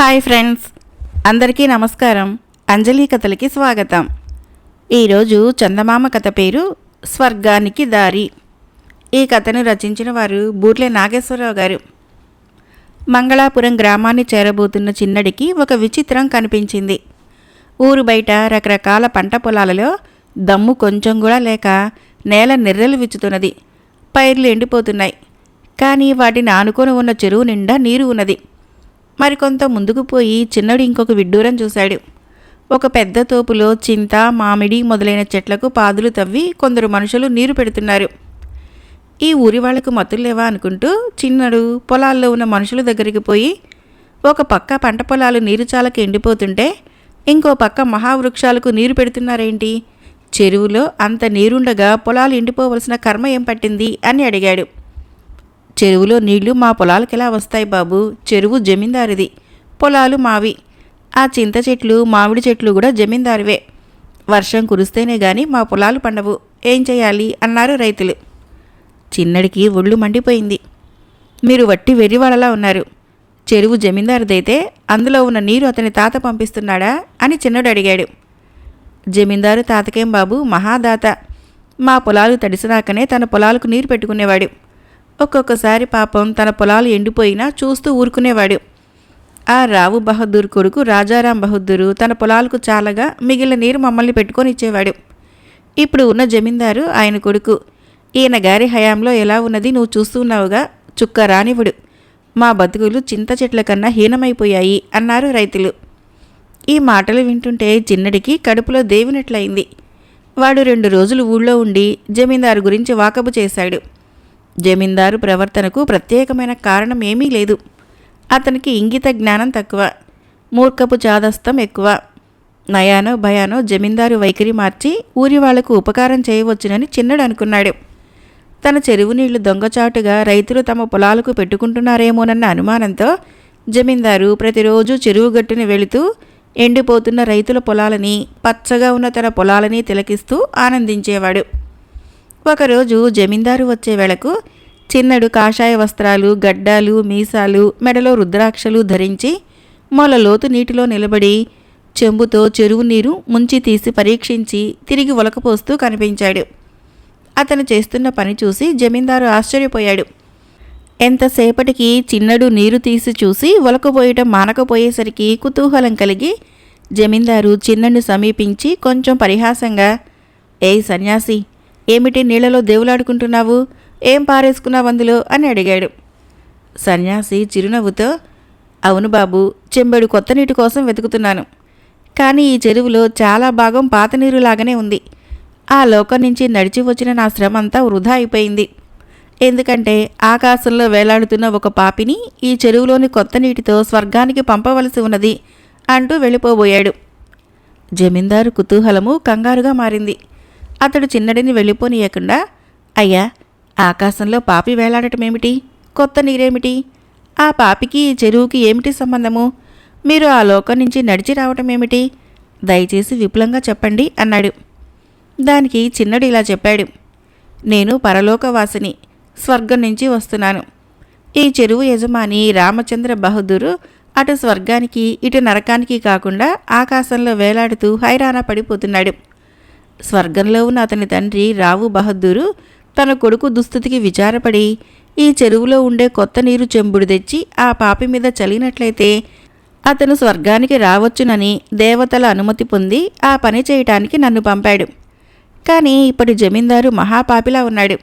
Hi friends. అందరికీ నమస్కారం. అంజలి కథలకి స్వాగతం. ఈరోజు చందమామ కథ పేరు స్వర్గానికి దారి. ఈ కథను రచించిన వారు బూర్లే నాగేశ్వరరావు గారు. మంగళాపురం గ్రామాన్ని చేరబోతున్న చిన్నడికి ఒక విచిత్రం కనిపించింది. ఊరు బయట రకరకాల పంట పొలాలలో దమ్ము కొంచెం కూడా లేక నేల నెర్రెలు విచ్చుతున్నది. పైర్లు ఎండిపోతున్నాయి. కానీ వాటిని ఆనుకొని ఉన్న చెరువు నిండా నీరు ఉన్నది. మరికొంత ముందుకు పోయి చిన్నడు ఇంకొక విడ్డూరం చూశాడు. ఒక పెద్ద తోపులో చింత మామిడి మొదలైన చెట్లకు పాదులు తవ్వి కొందరు మనుషులు నీరు పెడుతున్నారు. ఈ ఊరి వాళ్ళకు మతుల్లేవా అనుకుంటూ చిన్నడు పొలాల్లో ఉన్న మనుషుల దగ్గరికి పోయి ఒక పక్క పంట పొలాలు నీరు చాలక ఎండిపోతుంటే ఇంకో పక్క మహావృక్షాలకు నీరు పెడుతున్నారేంటి? చెరువులో అంత నీరుండగా పొలాలు ఎండిపోవలసిన కర్మ ఏం పట్టింది? అని అడిగాడు. చెరువులో నీళ్ళు మా పొలాలకు ఎలా వస్తాయి బాబు? చెరువు జమీందారిది. పొలాలు మావి. ఆ చింత చెట్లు మామిడి చెట్లు కూడా జమీందారివే. వర్షం కురిస్తేనే గాని మా పొలాలు పండవు. ఏం చేయాలి? అన్నారు రైతులు. చిన్నడికి ఒళ్ళు మండిపోయింది. మీరు వట్టి వెర్రివాళ్ళలా ఉన్నారు. చెరువు జమీందారుదైతే అందులో ఉన్న నీరు అతని తాత పంపిస్తున్నాడా? అని చిన్నడు అడిగాడు. జమీందారు తాతకేం బాబు? మహాదాత. మా పొలాలు తడిసినాకనే తన పొలాలకు నీరు పెట్టుకునేవాడు. ఒక్కొక్కసారి పాపం తన పొలాలు ఎండిపోయినా చూస్తూ ఊరుకునేవాడు. ఆ రావు బహదూర్ కొడుకు రాజారాం బహదూరు తన పొలాలకు చాలగా మిగిలిన నీరు మమ్మల్ని పెట్టుకొని ఇచ్చేవాడు. ఇప్పుడు ఉన్న జమీందారు ఆయన కొడుకు. ఈయన గారి హయాంలో ఎలా ఉన్నది నువ్వు చూస్తున్నావుగా చుక్క రానివుడు మా బతుకులు చింత చెట్ల కన్నా హీనమైపోయాయి అన్నారు రైతులు. ఈ మాటలు వింటుంటే చిన్నడికి కడుపులో దేవినట్లయింది. వాడు రెండు రోజులు ఊళ్ళో ఉండి జమీందారు గురించి వాకబు చేశాడు. జమీందారు ప్రవర్తనకు ప్రత్యేకమైన కారణం ఏమీ లేదు. అతనికి ఇంగిత జ్ఞానం తక్కువ మూర్ఖపు చాదస్తం ఎక్కువ. నయానో భయానో జమీందారు వైఖరి మార్చి ఊరి వాళ్ళకు ఉపకారం చేయవచ్చునని చిన్నడు అనుకున్నాడు. తన చెరువు నీళ్ళు దొంగచాటుగా రైతులు తమ పొలాలకు పెట్టుకుంటున్నారేమోనన్న అనుమానంతో జమీందారు ప్రతిరోజు చెరువు గట్టుని వెళుతూ ఎండిపోతున్న రైతుల పొలాలని పచ్చగా ఉన్న తన పొలాలని తిలకిస్తూ ఆనందించేవాడు. ఒకరోజు జమీందారు వచ్చే వేళకు చిన్నడు కాషాయ వస్త్రాలు గడ్డాలు మీసాలు మెడలో రుద్రాక్షలు ధరించి మొల లోతు నీటిలో నిలబడి చెంబుతో చెరువు నీరు ముంచి తీసి పరీక్షించి తిరిగి ఉలకపోస్తూ కనిపించాడు. అతను చేస్తున్న పని చూసి జమీందారు ఆశ్చర్యపోయాడు. ఎంతసేపటికి చిన్నడు నీరు తీసి చూసి ఉలకపోయటం మానకపోయేసరికి కుతూహలం కలిగి జమీందారు చిన్నను సమీపించి కొంచెం పరిహాసంగా ఏయ్ సన్యాసి ఏమిటి నీళ్ళలో దేవులాడుకుంటున్నావు? ఏం పారేసుకున్నావు అందులో? అని అడిగాడు. సన్యాసి చిరునవ్వుతో అవును బాబు చెంబెడు కొత్త నీటి కోసం వెతుకుతున్నాను. కానీ ఈ చెరువులో చాలా భాగం పాత నీరులాగానే ఉంది. ఆ లోకం నుంచి నడిచి వచ్చిన నా శ్రమ అంతా వృధా అయిపోయింది. ఎందుకంటే ఆకాశంలో వేలాడుతున్న ఒక పాపిని ఈ చెరువులోని కొత్త నీటితో స్వర్గానికి పంపవలసి ఉన్నది అంటూ వెళ్ళిపోబోయాడు. జమీందారు కుతూహలము కంగారుగా మారింది. అతడు చిన్నడిని వెళ్ళిపోనీయకుండా అయ్యా ఆకాశంలో పాపి వేలాడటమేమిటి కొత్త నీరేమిటి? ఆ పాపికి చెరువుకి ఏమిటి సంబంధము? మీరు ఆ లోకం నుంచి నడిచి రావటమేమిటి దయచేసి విపులంగా చెప్పండి అన్నాడు. దానికి చిన్నడు ఇలా చెప్పాడు నేను పరలోకవాసిని స్వర్గం నుంచి వస్తున్నాను. ఈ చెరువు యజమాని రామచంద్ర బహదూరు అటు స్వర్గానికి ఇటు నరకానికి కాకుండా ఆకాశంలో వేలాడుతూ హైరాణ పడిపోతున్నాడు. స్వర్గంలో ఉన్న అతని తండ్రి రావు బహదూరు తన కొడుకు దుస్థితికి విచారపడి ఈ చెరువులో ఉండే కొత్త నీరు చెంబుడు తెచ్చి ఆ పాపి మీద చలినట్లయితే అతను స్వర్గానికి రావచ్చునని దేవతల అనుమతి పొంది ఆ పని చేయటానికి నన్ను పంపాడు. కానీ ఇప్పటి జమీందారు మహాపాపిలా ఉన్నాడు.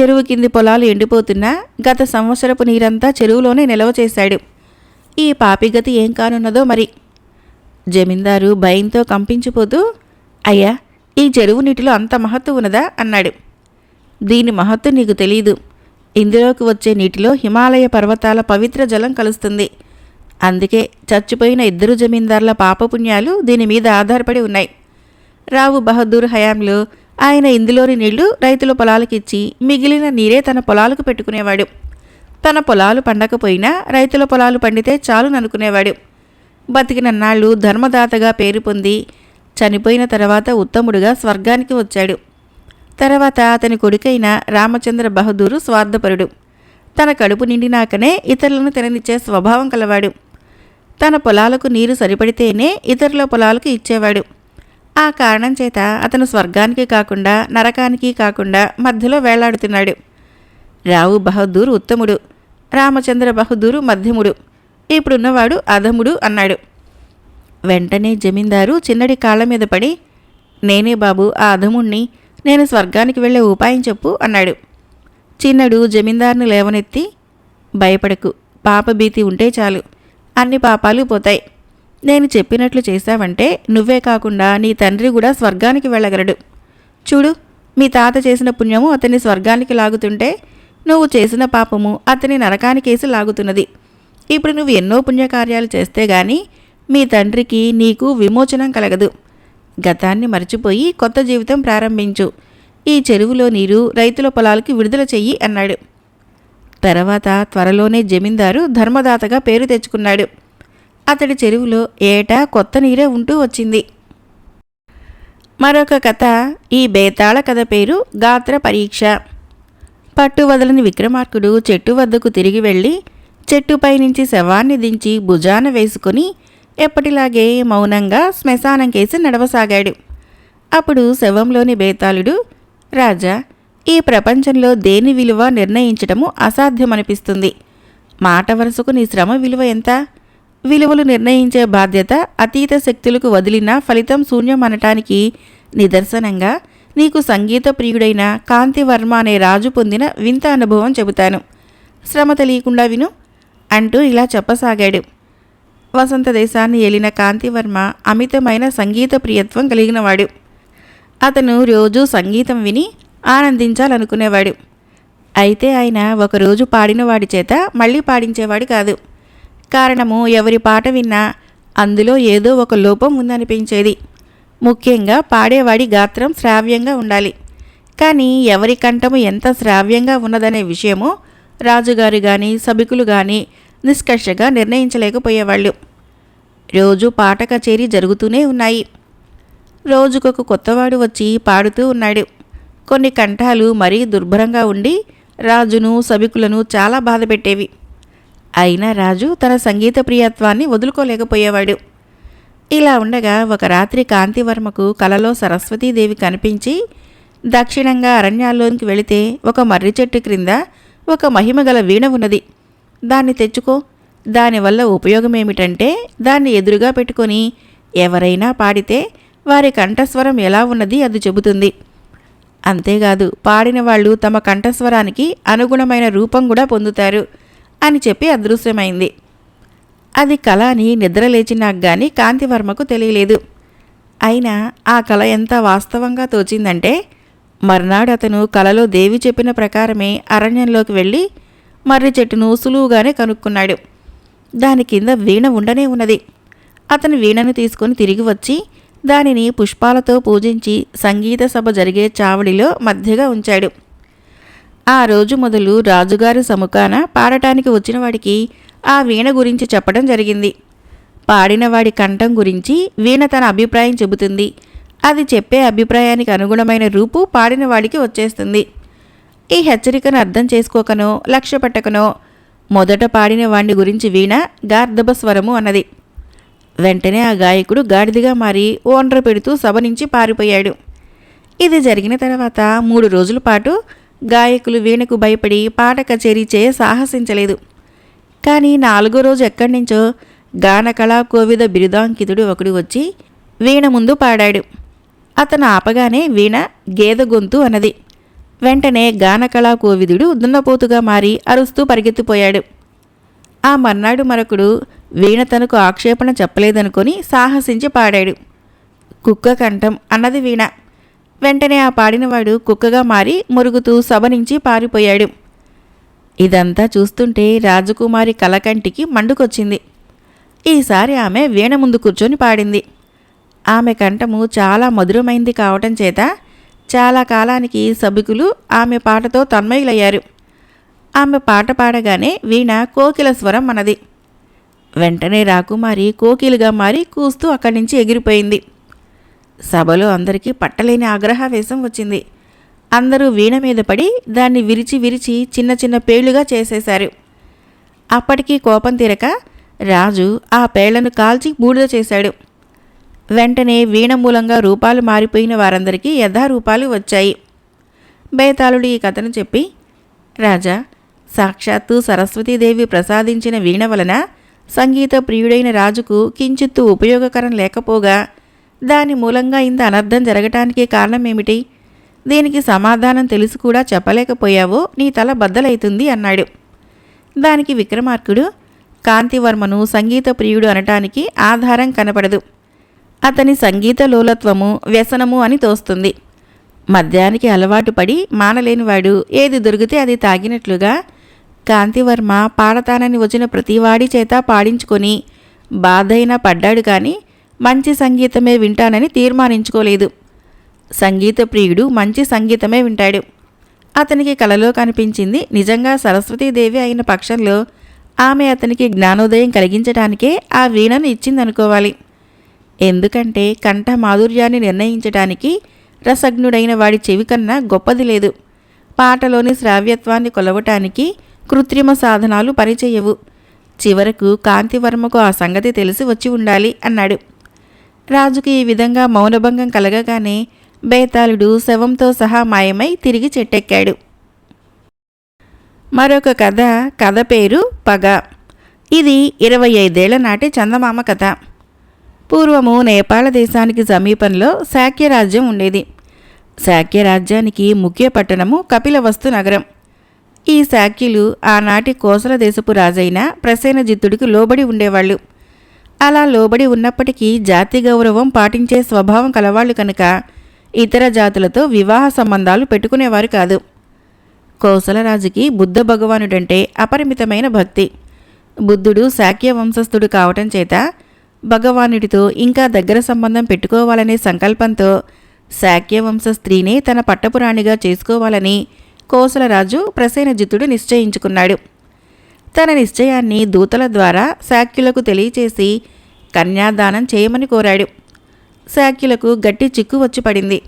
చెరువు కింది పొలాలు ఎండిపోతున్నా గత సంవత్సరపు నీరంతా చెరువులోనే నిల్వ చేశాడు. ఈ పాపిగతి ఏం కానున్నదో మరి. జమీందారు భయంతో కంపించిపోతూ అయ్యా ఈ చెరువు నీటిలో అంత మహత్తు ఉన్నదా? అన్నాడు. దీని మహత్తు నీకు తెలియదు ఇందులోకి వచ్చే నీటిలో హిమాలయ పర్వతాల పవిత్ర జలం కలుస్తుంది. అందుకే చచ్చిపోయిన ఇద్దరు జమీందార్ల పాపపుణ్యాలు దీని మీద ఆధారపడి ఉన్నాయి. రావు బహదూర్ హయాంలో ఆయన ఇందులోని నీళ్ళు రైతుల పొలాలకిచ్చి మిగిలిన నీరే తన పొలాలకు పెట్టుకునేవాడు. తన పొలాలు పండకపోయినా రైతుల పొలాలు పండితే చాలుననుకునేవాడు బతికిన నాళ్ళు ధర్మదాతగా పేరు పొంది చనిపోయిన తర్వాత ఉత్తముడుగా స్వర్గానికి వచ్చాడు. తర్వాత అతని కొడుకైన రామచంద్ర బహదూరు స్వార్థపరుడు. తన కడుపు నిండినాకనే ఇతరులను తిననిచ్చే స్వభావం కలవాడు. తన పొలాలకు నీరు సరిపడితేనే ఇతరుల పొలాలకు ఇచ్చేవాడు. ఆ కారణం చేత అతను స్వర్గానికి కాకుండా నరకానికి కాకుండా మధ్యలో వేలాడుతున్నాడు రావు బహదూర్ ఉత్తముడు. రామచంద్ర బహదూరు మధ్యముడు. ఇప్పుడున్నవాడు అధముడు అన్నాడు. వెంటనే జమీందారు చిన్నడి కాళ్ళ మీద పడి నేనే బాబు ఆ అధముణ్ణి నేను స్వర్గానికి వెళ్ళే ఉపాయం చెప్పు అన్నాడు. చిన్నడు జమీందారుని లేవనెత్తి భయపడకు పాపభీతి ఉంటే చాలు అన్ని పాపాలు పోతాయి. నేను చెప్పినట్లు చేశావంటే నువ్వే కాకుండా నీ తండ్రి కూడా స్వర్గానికి వెళ్ళగలడు. చూడు మీ తాత చేసిన పుణ్యము అతన్ని స్వర్గానికి లాగుతుంటే నువ్వు చేసిన పాపము అతని నరకానికేసి లాగుతున్నది. ఇప్పుడు నువ్వు ఎన్నో పుణ్యకార్యాలు చేస్తే గానీ మీ తండ్రికి నీకు విమోచనం కలగదు. గతాన్ని మర్చిపోయి కొత్త జీవితం ప్రారంభించు. ఈ చెరువులో నీరు రైతుల పొలాలకి విడుదల చెయ్యి అన్నాడు. తర్వాత త్వరలోనే జమీందారు ధర్మదాతగా పేరు తెచ్చుకున్నాడు. అతడి చెరువులో ఏటా కొత్త నీరే ఉంటూ వచ్చింది. మరొక కథ ఈ బేతాళ కథ పేరు గాత్ర పరీక్ష. పట్టు వదలని విక్రమార్కుడు చెట్టు వద్దకు తిరిగి వెళ్ళి చెట్టుపై నుంచి శవాన్ని దించి భుజాన వేసుకొని ఎప్పటిలాగే మౌనంగా శ్మశానం కేసి నడవసాగాడు. అప్పుడు శవంలోని బేతాళుడు రాజా ఈ ప్రపంచంలో దేని విలువ నిర్ణయించటము అసాధ్యమనిపిస్తుంది? మాట వరుసకు నీ శ్రమ విలువ ఎంత? విలువలు నిర్ణయించే బాధ్యత అతీత శక్తులకు వదిలిన ఫలితం శూన్యం అనటానికి నిదర్శనంగా నీకు సంగీత ప్రియుడైన కాంతివర్మ అనే రాజు పొందిన వింత అనుభవం చెబుతాను. శ్రమ తెలియకుండా విను అంటూ ఇలా చెప్పసాగాడు. వసంత దేశాన్ని ఏలిన కాంతివర్మ అమితమైన సంగీత ప్రియత్వం కలిగినవాడు. అతను రోజూ సంగీతం విని ఆనందించాలనుకునేవాడు. అయితే ఆయన ఒకరోజు పాడినవాడి చేత మళ్ళీ పాడించేవాడు కాదు. కారణము ఎవరి పాట విన్నా అందులో ఏదో ఒక లోపం ఉందనిపించేది. ముఖ్యంగా పాడేవాడి గాత్రం శ్రావ్యంగా ఉండాలి. కానీ ఎవరి కంఠము ఎంత శ్రావ్యంగా ఉన్నదనే విషయమో రాజుగారు కానీ సభికులు కానీ నిష్కర్షగా నిర్ణయించలేకపోయేవాళ్ళు. రోజు పాట కచేరీ జరుగుతూనే ఉన్నాయి. రోజుకొక కొత్తవాడు వచ్చి పాడుతూ ఉన్నాడు. కొన్ని కంఠాలు మరీ దుర్భరంగా ఉండి రాజును సభికులను చాలా బాధ పెట్టేవి. అయినా రాజు తన సంగీత ప్రియత్వాన్ని వదులుకోలేకపోయేవాడు. ఇలా ఉండగా ఒక రాత్రి కాంతివర్మకు కలలో సరస్వతీదేవి కనిపించి దక్షిణంగా అరణ్యాల్లోనికి వెళితే ఒక మర్రి చెట్టు క్రింద ఒక మహిమగల వీణ ఉన్నది. దాన్ని తెచ్చుకో దానివల్ల ఉపయోగం ఏమిటంటే దాన్ని ఎదురుగా పెట్టుకొని ఎవరైనా పాడితే వారి కంఠస్వరం ఎలా ఉన్నది అది చెబుతుంది. అంతేకాదు పాడిన వాళ్ళు తమ కంఠస్వరానికి అనుగుణమైన రూపం కూడా పొందుతారు అని చెప్పి అదృశ్యమైంది. అది కళ అని నిద్రలేచినాక కానీ కాంతివర్మకు తెలియలేదు. అయినా ఆ కళ ఎంత వాస్తవంగా తోచిందంటే మర్నాడు అతను కలలో దేవి చెప్పిన ప్రకారమే అరణ్యంలోకి వెళ్ళి మర్రి చెట్టును సులువుగానే కనుక్కున్నాడు. దాని కింద వీణ ఉండనే ఉన్నది. అతను వీణను తీసుకొని తిరిగి వచ్చి దానిని పుష్పాలతో పూజించి సంగీత సభ జరిగే చావడిలో మధ్యగా ఉంచాడు. ఆ రోజు మొదలు రాజుగారి సముఖాన పాడటానికి వచ్చిన వాడికి ఆ వీణ గురించి చెప్పడం జరిగింది. పాడినవాడి కంఠం గురించి వీణ తన అభిప్రాయం చెబుతుంది. అది చెప్పే అభిప్రాయానికి అనుగుణమైన రూపు పాడినవాడికి వచ్చేస్తుంది. ఈ హెచ్చరికను అర్థం చేసుకోకనో లక్ష్య పెట్టకనో మొదట పాడిన వాణ్ణి గురించి వీణ గార్ధభ స్వరము అన్నది. వెంటనే ఆ గాయకుడు గాడిదిగా మారి ఓండ్ర పెడుతూ సభ నుంచి పారిపోయాడు. ఇది జరిగిన తర్వాత మూడు రోజుల పాటు గాయకులు వీణకు భయపడి పాట కచేరీ చేయ సాహసించలేదు. కానీ నాలుగో రోజు ఎక్కడి నుంచో గానకళా కోవిద బిరుదాంకితుడు ఒకడు వచ్చి వీణ ముందు పాడాడు. అతను ఆపగానే వీణ గేద గొంతు అన్నది. వెంటనే గానకళా కోవిదుడు దున్నపోతుగా మారి అరుస్తూ పరిగెత్తిపోయాడు. ఆ మర్నాడు మరొకడు వీణ తనకు ఆక్షేపణ చెప్పలేదనుకొని సాహసించి పాడాడు. కుక్క కంఠం అన్నది వీణ. వెంటనే ఆ పాడినవాడు కుక్కగా మారి మురుగుతూ సభ నుంచి పారిపోయాడు. ఇదంతా చూస్తుంటే రాజకుమారి కలకంటికి మండుకొచ్చింది. ఈసారి ఆమె వీణ ముందు కూర్చొని పాడింది. ఆమె కంఠము చాలా మధురమైంది కావటం చేత చాలా కాలానికి సభికులు ఆమె పాటతో తన్మయులయ్యారు. ఆమె పాట పాడగానే వీణ కోకిల స్వరం మనది. వెంటనే రాకుమారి కోకిలుగా మారి కూస్తూ అక్కడి నుంచి ఎగిరిపోయింది. సభలో అందరికీ పట్టలేని ఆగ్రహావేశం వచ్చింది. అందరూ వీణ మీద పడి దాన్ని విరిచి విరిచి చిన్న చిన్న పేళ్ళుగా చేసేశారు. అప్పటికీ కోపం తీరక రాజు ఆ పేళ్ళను కాల్చి బూడిద చేశాడు. వెంటనే వీణ మూలంగా రూపాలు మారిపోయిన వారందరికీ యథారూపాలు వచ్చాయి. బేతాళుడు ఈ కథను చెప్పి రాజా సాక్షాత్తు సరస్వతీదేవి ప్రసాదించిన వీణ వలన సంగీత ప్రియుడైన రాజుకు కించిత్తు ఉపయోగకరం లేకపోగా దాని మూలంగా ఇంత అనర్థం జరగటానికి కారణమేమిటి? దీనికి సమాధానం తెలిసి కూడా చెప్పలేకపోయావో నీ తల బద్దలైతుంది అన్నాడు. దానికి విక్రమార్కుడు కాంతివర్మను సంగీత ప్రియుడు అనటానికి ఆధారం కనపడదు. అతని సంగీత లోలత్వము వ్యసనము అని తోస్తుంది. మద్యానికి అలవాటు పడి మానలేనివాడు ఏది దొరికితే అది తాగినట్లుగా కాంతివర్మ పాడతానని వచ్చిన ప్రతివాడి చేత పాడించుకొని బాధైనా పడ్డాడు కానీ మంచి సంగీతమే వింటానని తీర్మానించుకోలేదు. సంగీత ప్రియుడు మంచి సంగీతమే వింటాడు. అతనికి కలలో కనిపించింది నిజంగా సరస్వతీదేవి అయిన పక్షంలో ఆమె అతనికి జ్ఞానోదయం కలిగించడానికే ఆ వీణను ఇచ్చిందనుకోవాలి. ఎందుకంటే కంఠ మాధుర్యాన్ని నిర్ణయించడానికి రసజ్ఞుడైన వాడి చెవి కన్నా గొప్పది లేదు. పాటలోని శ్రావ్యత్వాన్ని కొలవటానికి కృత్రిమ సాధనాలు పనిచేయవు. చివరకు కాంతివర్మకు ఆ సంగతి తెలిసి వచ్చి ఉండాలి అన్నాడు. రాజుకి ఈ విధంగా మౌనభంగం కలగగానే బేతాళుడు శవంతో సహా మాయమై తిరిగి చెట్టెక్కాడు. మరొక కథ కథ పేరు పగ. ఇది ఇరవై ఐదేళ్ళ నాటి చందమామ కథ. పూర్వము నేపాళ దేశానికి సమీపంలో శాక్యరాజ్యం ఉండేది. శాక్యరాజ్యానికి ముఖ్య పట్టణము కపిలవస్తు నగరం. ఈ శాక్యులు ఆనాటి కోసల దేశపు రాజైన ప్రసేనజిత్తుడికి లోబడి ఉండేవాళ్ళు. అలా లోబడి ఉన్నప్పటికీ జాతి గౌరవం పాటించే స్వభావం కలవాళ్ళు కనుక ఇతర జాతులతో వివాహ సంబంధాలు పెట్టుకునేవారు కాదు. కోసలరాజుకి బుద్ధ భగవానుడంటే అపరిమితమైన భక్తి. బుద్ధుడు శాక్య వంశస్థుడు కావటం చేత భగవానుడితో ఇంకా దగ్గర సంబంధం పెట్టుకోవాలనే సంకల్పంతో శాక్యవంశ స్త్రీనే తన పట్టపురాణిగా చేసుకోవాలని కోసలరాజు ప్రసేనజిత్తుడు నిశ్చయించుకున్నాడు. తన నిశ్చయాన్ని దూతల ద్వారా శాక్యులకు తెలియచేసి కన్యాదానం చేయమని కోరాడు. శాక్యులకు గట్టి చిక్కు వచ్చి పడింది.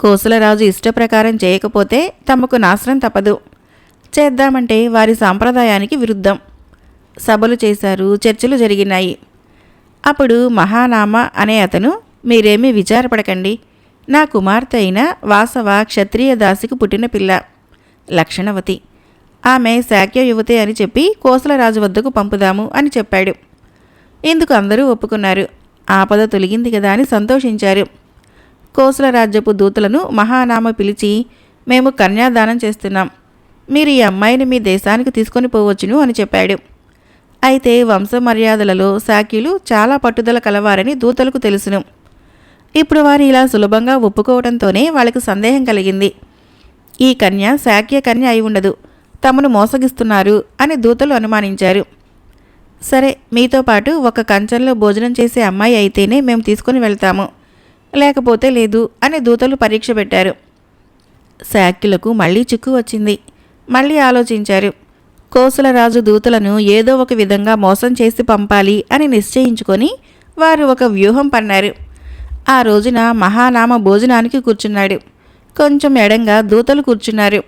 కోసలరాజు ఇష్టప్రకారం చేయకపోతే తమకు నాశనం తప్పదు. చేద్దామంటే వారి సాంప్రదాయానికి విరుద్ధం. సభలు చేశారు చర్చలు జరిగినాయి. అప్పుడు మహానామ అనే అతను మీరేమీ విచారపడకండి. నా కుమార్తె అయిన వాసవ క్షత్రియ దాసికి పుట్టిన పిల్ల లక్షణవతి. ఆమె శాక్య యువతే అని చెప్పి కోసలరాజు వద్దకు పంపుదాము అని చెప్పాడు. ఇందుకు అందరూ ఒప్పుకున్నారు. ఆపద తొలగింది కదా అని సంతోషించారు. కోసల రాజ్యపు దూతలను మహానామ పిలిచి మేము కన్యాదానం చేస్తున్నాం. మీరు ఈ అమ్మాయిని మీ దేశానికి తీసుకొని పోవచ్చును అని చెప్పాడు. అయితే వంశ మర్యాదలలో శాక్యులు చాలా పట్టుదల కలవారని దూతలకు తెలుసును. ఇప్పుడు వారు ఇలా సులభంగా ఒప్పుకోవడంతోనే వాళ్ళకి సందేహం కలిగింది. ఈ కన్య శాక్య కన్య అయి ఉండదు. తమను మోసగిస్తున్నారు అని దూతలు అనుమానించారు. సరే మీతో పాటు ఒక కంచంలో భోజనం చేసే అమ్మాయి అయితేనే మేము తీసుకుని వెళ్తాము. లేకపోతే లేదు అని దూతలు పరీక్ష పెట్టారు. శాక్యులకు మళ్ళీ చిక్కు వచ్చింది. మళ్ళీ ఆలోచించారు. కోసలరాజు దూతలను ఏదో ఒక విధంగా మోసం చేసి పంపాలి అని నిశ్చయించుకొని వారు ఒక వ్యూహం పన్నారు. ఆ రోజున మహానామ భోజనానికి కూర్చున్నాడు. కొంచెం ఎడంగా దూతలు కూర్చున్నారు.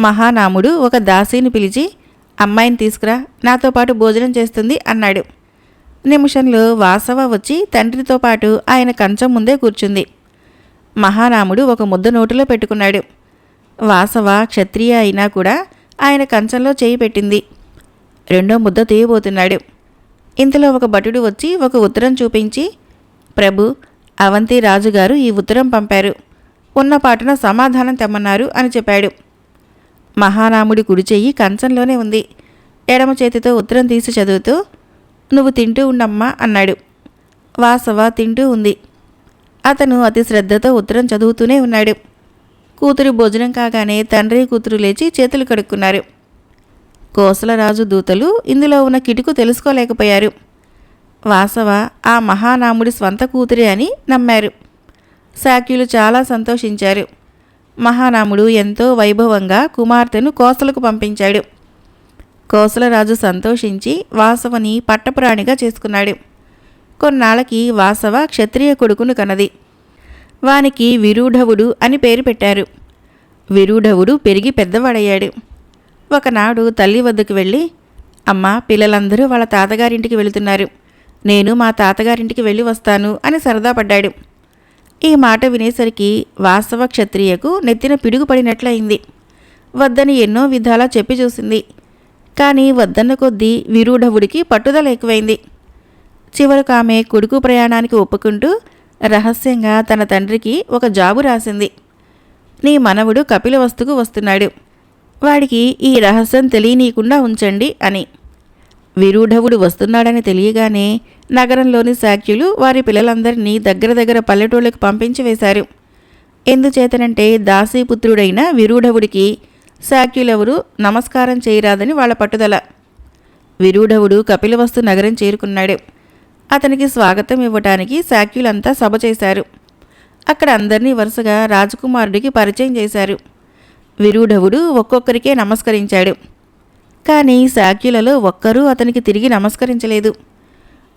మహానాముడు ఒక దాసీని పిలిచి అమ్మాయిని తీసుకురా నాతో పాటు భోజనం చేస్తుంది అన్నాడు. నిమిషంలో వాసవ వచ్చి తండ్రితో పాటు ఆయన కంచం ముందే కూర్చుంది. మహానాముడు ఒక ముద్ద నోటిలో పెట్టుకున్నాడు. వాసవ క్షత్రియ అయినా కూడా ఆయన కంచంలో చేయి పెట్టింది. రెండో ముద్ద తీయబోతున్నాడు. ఇంతలో ఒక భటుడు వచ్చి ఒక ఉత్తరం చూపించి ప్రభు అవంతి రాజుగారు ఈ ఉత్తరం పంపారు. ఉన్న పాటన సమాధానం తెమ్మన్నారు అని చెప్పాడు. మహానాముడి కుడి చెయ్యి కంచంలోనే ఉంది. ఎడమ చేతితో ఉత్తరం తీసి చదువుతూ నువ్వు తింటూ ఉండమ్మా అన్నాడు. వాసవ తింటూ ఉంది. అతను అతి శ్రద్ధతో ఉత్తరం చదువుతూనే ఉన్నాడు. కూతురు భోజనం కాగానే తండ్రి కూతురు లేచి చేతులు కడుక్కున్నారు. కోసలరాజు దూతలు ఇందులో ఉన్న కిటుకు తెలుసుకోలేకపోయారు. వాసవ ఆ మహానాముడి స్వంత కూతురే అని నమ్మారు. సాఖ్యులు చాలా సంతోషించారు. మహానాముడు ఎంతో వైభవంగా కుమార్తెను కోసలకు పంపించాడు. కోసలరాజు సంతోషించి వాసవని పట్టపురాణిగా చేసుకున్నాడు. కొన్నాళ్ళకి వాసవ క్షత్రియ కొడుకును కన్నది. వానికి విరూఢవుడు అని పేరు పెట్టారు. విరూఢవుడు పెరిగి పెద్దవాడయ్యాడు. ఒకనాడు తల్లి వద్దకు వెళ్ళి అమ్మ పిల్లలందరూ వాళ్ళ తాతగారింటికి వెళుతున్నారు. నేను మా తాతగారింటికి వెళ్ళి వస్తాను అని సరదా పడ్డాడు. ఈ మాట వినేసరికి వాస్తవ క్షత్రియకు నెత్తిన పిడుగుపడినట్లయింది వద్దని ఎన్నో విధాలా చెప్పి చూసింది. కానీ వద్దన్న కొద్దీ విరూఢవుడికి పట్టుదల ఎక్కువైంది. చివరకు ఆమె కొడుకు ప్రయాణానికి ఒప్పుకుంటూ రహస్యంగా తన తండ్రికి ఒక జాబు రాసింది. నీ మనవుడు కపిలవస్తుకు వస్తున్నాడు. వాడికి ఈ రహస్యం తెలియనీయకుండా ఉంచండి అని. విరూఢవుడు వస్తున్నాడని తెలియగానే నగరంలోని శాఖ్యులు వారి పిల్లలందరినీ దగ్గర దగ్గర పల్లెటూళ్ళకు పంపించి వేశారు. ఎందుచేతనంటే దాసీపుత్రుడైన విరూఢవుడికి శాఖ్యులెవరు నమస్కారం చేయరాదని వాళ్ళ పట్టుదల. విరూఢవుడు కపిలవస్తు నగరం చేరుకున్నాడు. అతనికి స్వాగతం ఇవ్వటానికి శాఖ్యులంతా సభ చేశారు. అక్కడ అందరినీ వరుసగా రాజకుమారుడికి పరిచయం చేశారు. విరూఢవుడు ఒక్కొక్కరికే నమస్కరించాడు. కానీ శాఖ్యులలో ఒక్కరూ అతనికి తిరిగి నమస్కరించలేదు.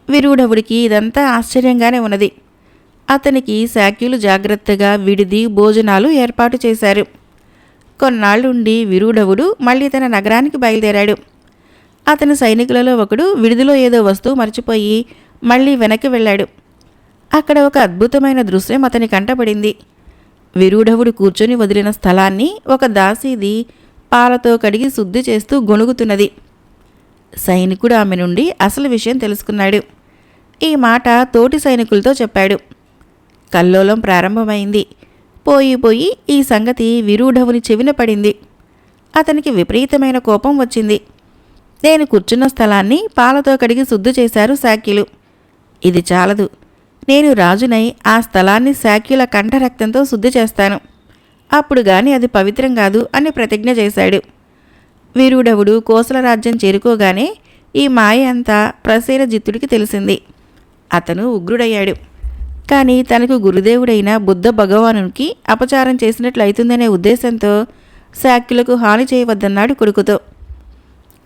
విరూఢవుడికి ఇదంతా ఆశ్చర్యంగానే ఉన్నది. అతనికి శాఖ్యులు జాగ్రత్తగా విడిది భోజనాలు ఏర్పాటు చేశారు. కొన్నాళ్ళుండి విరూఢవుడు మళ్ళీ తన నగరానికి బయలుదేరాడు. అతని సైనికులలో ఒకడు విడిదిలో ఏదో వస్తువు మర్చిపోయి మళ్ళీ వెనక్కి వెళ్ళాడు. అక్కడ ఒక అద్భుతమైన దృశ్యం అతని కంటపడింది. విరూఢవుడు కూర్చొని వదిలిన స్థలాన్ని ఒక దాసీది పాలతో కడిగి శుద్ధి చేస్తూ గొణుగుతున్నది. సైనికుడు ఆమె నుండి అసలు విషయం తెలుసుకున్నాడు. ఈ మాట తోటి సైనికులతో చెప్పాడు. కల్లోలం ప్రారంభమైంది. పోయి పోయి ఈ సంగతి విరూఢవుని చెవిన పడింది. అతనికి విపరీతమైన కోపం వచ్చింది. నేను కూర్చున్న స్థలాన్ని పాలతో కడిగి శుద్ధి చేశారు శాఖ్యులు ఇది చాలదు. నేను రాజునై ఆ స్థలాన్ని శాక్యుల కంఠరక్తంతో శుద్ధి చేస్తాను. అప్పుడు గాని అది పవిత్రం కాదు అని ప్రతిజ్ఞ చేశాడు. వీరుడవుడు కోసల రాజ్యం చేరుకోగానే ఈ మాయ అంతా ప్రసేనజిత్తుడికి తెలిసింది. అతను ఉగ్రుడయ్యాడు. కానీ తనకు గురుదేవుడైన బుద్ధ భగవానునికి అపచారం చేసినట్లయితుందనే ఉద్దేశంతో శాక్యులకు హాని చేయవద్దన్నాడు కొడుకుతో.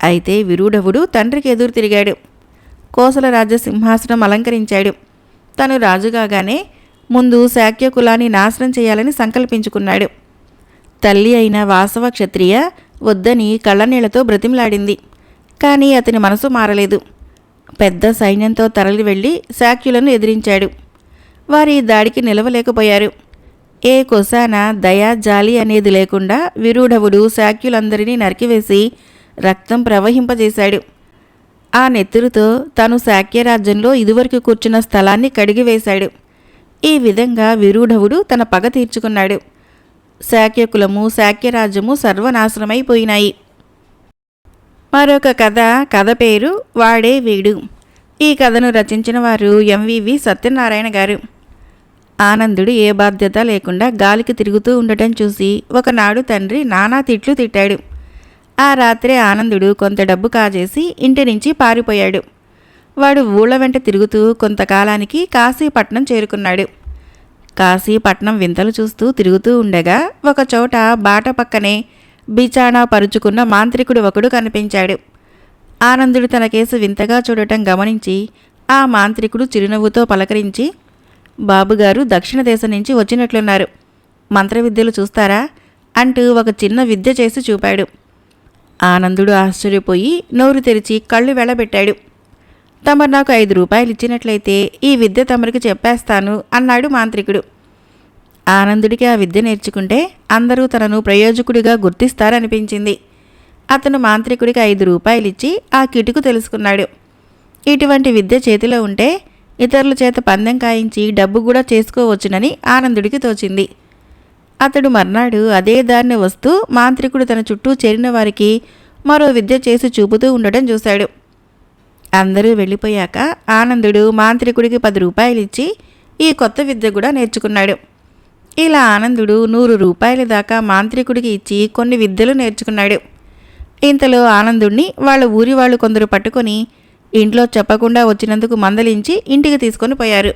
అయితే విరూఢవుడు తండ్రికి ఎదురు తిరిగాడు. కోసల రాజ్య సింహాసనం అలంకరించాడు. తను రాజుగాగానే ముందు శాక్య కులాన్ని నాశనం చేయాలని సంకల్పించుకున్నాడు. తల్లి అయిన వాసవ క్షత్రియ వద్దని కళ్ళనీళ్ళతో బ్రతిమలాడింది. కానీ అతని మనసు మారలేదు. పెద్ద సైన్యంతో తరలి వెళ్ళి శాక్యులను ఎదిరించాడు. వారి దాడికి నిలవలేకపోయారు. ఏ కొసాన దయా జాలి అనేది లేకుండా విరూఢవుడు శాక్యులందరినీ నరికివేసి రక్తం ప్రవహింపజేశాడు. ఆ నెత్తురుతో తను శాక్యరాజ్యంలో ఇదివరకు కూర్చున్న స్థలాన్ని కడిగివేశాడు. ఈ విధంగా విరూఢవుడు తన పగ తీర్చుకున్నాడు. శాక్యకులము శాక్యరాజ్యము సర్వనాశనమైపోయినాయి. మరొక కథ కథ పేరు వాడే వీడు. ఈ కథను రచించిన వారు ఎంవివి సత్యనారాయణ గారు. ఆనందుడు ఏ బాధ్యత లేకుండా గాలికి తిరుగుతూ ఉండటం చూసి ఒకనాడు తండ్రి నానా తిట్లు తిట్టాడు. ఆ రాత్రే ఆనందుడు కొంత డబ్బు కాజేసి ఇంటి నుంచి పారిపోయాడు. వాడు ఊళ్ళ వెంట తిరుగుతూ కొంతకాలానికి కాశీపట్నం చేరుకున్నాడు. కాశీపట్నం వింతలు చూస్తూ తిరుగుతూ ఉండగా ఒకచోట బాట పక్కనే బిచాణా పరుచుకున్న మాంత్రికుడు ఒకడు కనిపించాడు. ఆనందుడు తన కేసు వింతగా చూడటం గమనించి ఆ మాంత్రికుడు చిరునవ్వుతో పలకరించి బాబుగారు దక్షిణ దేశం నుంచి వచ్చినట్లున్నారు. మంత్రవిద్యలు చూస్తారా? అంటూ ఒక చిన్న విద్య చేసి చూపాడు. ఆనందుడు ఆశ్చర్యపోయి నోరు తెరిచి కళ్ళు వెళ్ళబెట్టాడు తమరు నాకు ఐదు రూపాయలు ఇచ్చినట్లయితే ఈ విద్య తమరికి చెప్పేస్తాను అన్నాడు మాంత్రికుడు. ఆనందుడికి ఆ విద్య నేర్చుకుంటే అందరూ తనను ప్రయోజకుడిగా గుర్తిస్తారనిపించింది. అతను మాంత్రికుడికి ఐదు రూపాయలు ఇచ్చి ఆ కిటుకు తెలుసుకున్నాడు. ఇటువంటి విద్య చేతిలో ఉంటే ఇతరుల చేత పందెం కాయించి డబ్బు కూడా చేసుకోవచ్చునని ఆనందుడికి తోచింది. అతడు మర్నాడు అదే దారిని వస్తూ మాంత్రికుడు తన చుట్టూ చేరిన వారికి మరో విద్య చేసి చూపుతూ ఉండటం చూశాడు. అందరూ వెళ్ళిపోయాక ఆనందుడు మాంత్రికుడికి పది రూపాయలు ఇచ్చి ఈ కొత్త విద్య కూడా నేర్చుకున్నాడు. ఇలా ఆనందుడు నూరు రూపాయల దాకా మాంత్రికుడికి ఇచ్చి కొన్ని విద్యలు నేర్చుకున్నాడు. ఇంతలో ఆనందుణ్ణి వాళ్ళ ఊరి వాళ్ళు కొందరు పట్టుకొని ఇంట్లో చెప్పకుండా వచ్చినందుకు మందలించి ఇంటికి తీసుకొని పోయారు.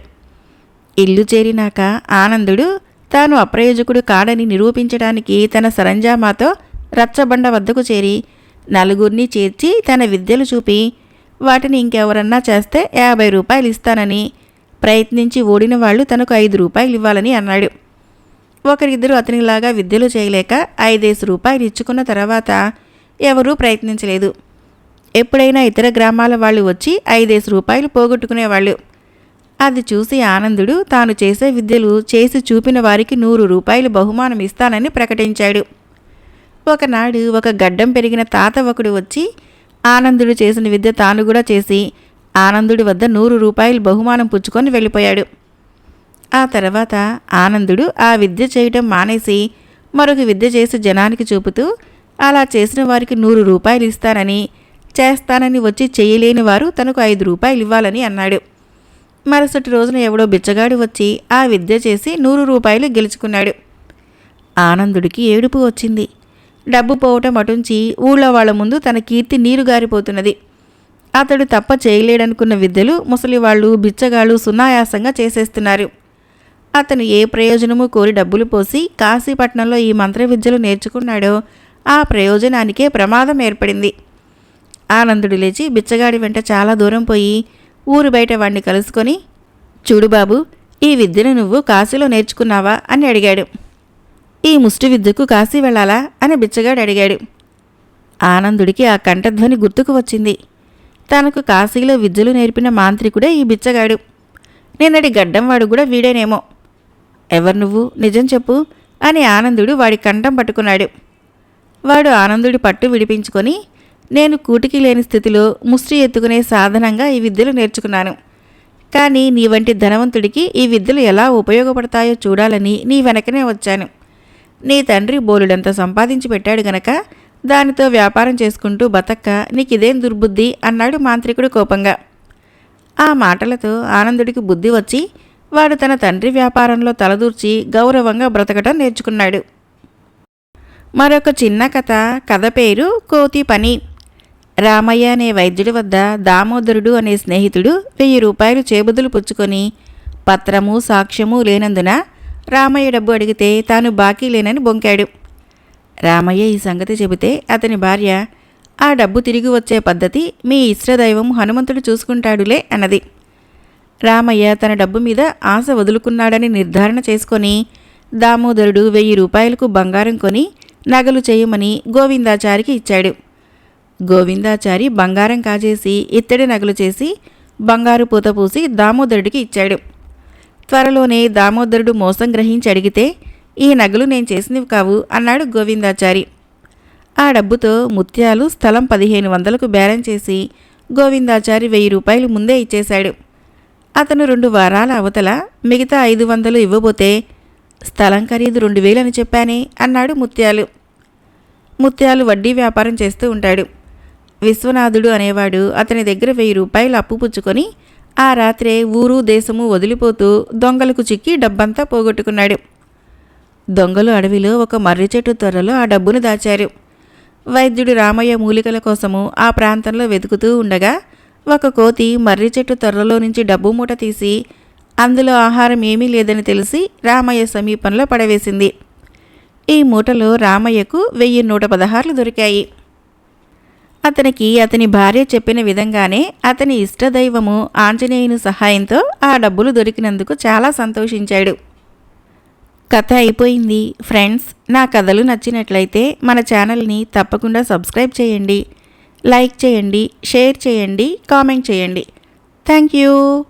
ఇల్లు చేరినాక ఆనందుడు తాను అప్రయోజకుడు కాడని నిరూపించడానికి తన సరంజామాతో రచ్చబండ వద్దకు చేరి నలుగురిని చేర్చి తన విద్యలు చూపి వాటిని ఇంకెవరన్నా చేస్తే యాభై రూపాయలు ఇస్తానని ప్రయత్నించి ఓడిన వాళ్ళు తనకు ఐదు రూపాయలు ఇవ్వాలని అన్నాడు. ఒకరిద్దరు అతనిలాగా విద్యలు చేయలేక ఐదేసి రూపాయలు ఇచ్చుకున్న తర్వాత ఎవరూ ప్రయత్నించలేదు. ఎప్పుడైనా ఇతర గ్రామాల వాళ్ళు వచ్చి ఐదేసి రూపాయలు పోగొట్టుకునేవాళ్ళు. అది చూసి ఆనందుడు తాను చేసే విద్యలు చేసి చూపిన వారికి నూరు రూపాయలు బహుమానం ఇస్తానని ప్రకటించాడు. ఒకనాడు ఒక గడ్డం పెరిగిన తాత ఒకడు వచ్చి ఆనందుడు చేసిన విద్య తాను కూడా చేసి ఆనందుడి వద్ద నూరు రూపాయలు బహుమానం పుచ్చుకొని వెళ్ళిపోయాడు ఆ తర్వాత ఆనందుడు ఆ విద్య చేయటం మానేసి మరొక విద్య చేసి జనానికి చూపుతూ అలా చేసిన వారికి నూరు రూపాయలు ఇస్తానని చేస్తానని వచ్చి చేయలేని వారు తనకు ఐదు రూపాయలు ఇవ్వాలని అన్నాడు. మరుసటి రోజున ఎవడో బిచ్చగాడు వచ్చి ఆ విద్య చేసి నూరు రూపాయలు గెలుచుకున్నాడు. ఆనందుడికి ఏడుపు వచ్చింది. డబ్బు పోవటం అటుంచి ఊళ్ళో వాళ్ళ ముందు తన కీర్తి నీరు గారిపోతున్నది అతడు తప్ప చేయలేడనుకున్న విద్యలు ముసలివాళ్ళు బిచ్చగాళ్ళు సునాయాసంగా చేసేస్తున్నారు. అతను ఏ ప్రయోజనము కోరి డబ్బులు పోసి కాశీపట్నంలో ఈ మంత్ర విద్యలు నేర్చుకున్నాడో ఆ ప్రయోజనానికే ప్రమాదం ఏర్పడింది. ఆనందుడు లేచి బిచ్చగాడి వెంట చాలా దూరం పోయి ఊరు బయట వాణ్ణి కలుసుకొని చూడు బాబు ఈ విద్యను నువ్వు కాశీలో నేర్చుకున్నావా? అని అడిగాడు. ఈ ముష్టి విద్యకు కాశీ వెళ్ళాలా? అని బిచ్చగాడు అడిగాడు. ఆనందుడికి ఆ కంఠధ్వని గుర్తుకు వచ్చింది. తనకు కాశీలో విద్యలు నేర్పిన మాంత్రికుడే ఈ బిచ్చగాడు. నిన్నటి గడ్డంవాడు కూడా వీడేనేమో. ఎవరు నువ్వు? నిజం చెప్పు అని ఆనందుడు వాడి కంఠం పట్టుకున్నాడు. వాడు ఆనందుడి పట్టు విడిపించుకొని నేను కూటికి లేని స్థితిలో ముష్టి ఎత్తుకునే సాధనంగా ఈ విద్యలు నేర్చుకున్నాను. కానీ నీ వంటి ధనవంతుడికి ఈ విద్యలు ఎలా ఉపయోగపడతాయో చూడాలని నీ వెనకనే వచ్చాను. నీ తండ్రి బోలుడంత సంపాదించి పెట్టాడు గనక దానితో వ్యాపారం చేసుకుంటూ బతక్క నీకిదేం దుర్బుద్ధి అన్నాడు మాంత్రికుడు కోపంగా. ఆ మాటలతో ఆనందుడికి బుద్ధి వచ్చి వాడు తన తండ్రి వ్యాపారంలో తలదూర్చి గౌరవంగా బ్రతకటం నేర్చుకున్నాడు. మరొక చిన్న కథ కథ పేరు కోతి పని. రామయ్య అనే వైద్యుడి వద్ద దామోదరుడు అనే స్నేహితుడు వెయ్యి రూపాయలు చేబుదులు పుచ్చుకొని పత్రము సాక్ష్యము లేనందున రామయ్య డబ్బు అడిగితే తాను బాకీ లేనని బొంకాడు. రామయ్య ఈ సంగతి చెబితే అతని భార్య ఆ డబ్బు తిరిగి వచ్చే పద్ధతి మీ ఇష్టదైవం హనుమంతుడు చూసుకుంటాడులే అన్నది. రామయ్య తన డబ్బు మీద ఆశ వదులుకున్నాడని నిర్ధారణ చేసుకొని దామోదరుడు వెయ్యి రూపాయలకు బంగారం కొని నగలు చేయమని గోవిందాచారికి ఇచ్చాడు. గోవిందాచారి బంగారం కాజేసి ఇత్తడి నగలు చేసి బంగారు పూత పూసి దామోదరుడికి ఇచ్చాడు. త్వరలోనే దామోదరుడు మోసం గ్రహించి అడిగితే ఈ నగలు నేను చేసినవి కావు అన్నాడు గోవిందాచారి. ఆ డబ్బుతో ముత్యాలు స్థలం పదిహేను వందలకు బేరం చేసి గోవిందాచారి వెయ్యి రూపాయలు ముందే ఇచ్చేశాడు. అతను రెండు వారాల అవతల మిగతా ఐదు వందలు ఇవ్వబోతే స్థలం ఖరీదు రెండు వేలని చెప్పానే అన్నాడు ముత్యాలు. ముత్యాలు వడ్డీ వ్యాపారం చేస్తూ ఉంటాడు. విశ్వనాథుడు అనేవాడు. అతని దగ్గర వెయ్యి రూపాయలు అప్పు పుచ్చుకొని ఆ రాత్రే ఊరు దేశము వదిలిపోతూ దొంగలకు చిక్కి డబ్బంతా పోగొట్టుకున్నాడు. దొంగలు అడవిలో ఒక మర్రి చెట్టు త్వరలో ఆ డబ్బును దాచారు. వైద్యుడు రామయ్య మూలికల కోసము ఆ ప్రాంతంలో వెతుకుతూ ఉండగా ఒక కోతి మర్రి చెట్టు త్వరలో నుంచి డబ్బు మూట తీసి అందులో ఆహారం ఏమీ లేదని తెలిసి రామయ్య సమీపంలో పడవేసింది. ఈ మూటలో రామయ్యకు వెయ్యి నూట పదహారులు దొరికాయి. అతనికి అతని భార్య చెప్పిన విధంగానే అతని ఇష్టదైవము ఆంజనేయుని సహాయంతో ఆ డబ్బులు దొరికినందుకు చాలా సంతోషించాడు. కథ అయిపోయింది. ఫ్రెండ్స్ నా కథలు నచ్చినట్లయితే మన ఛానల్ని తప్పకుండా సబ్స్క్రైబ్ చేయండి. లైక్ చేయండి షేర్ చేయండి కామెంట్ చేయండి. Thank you.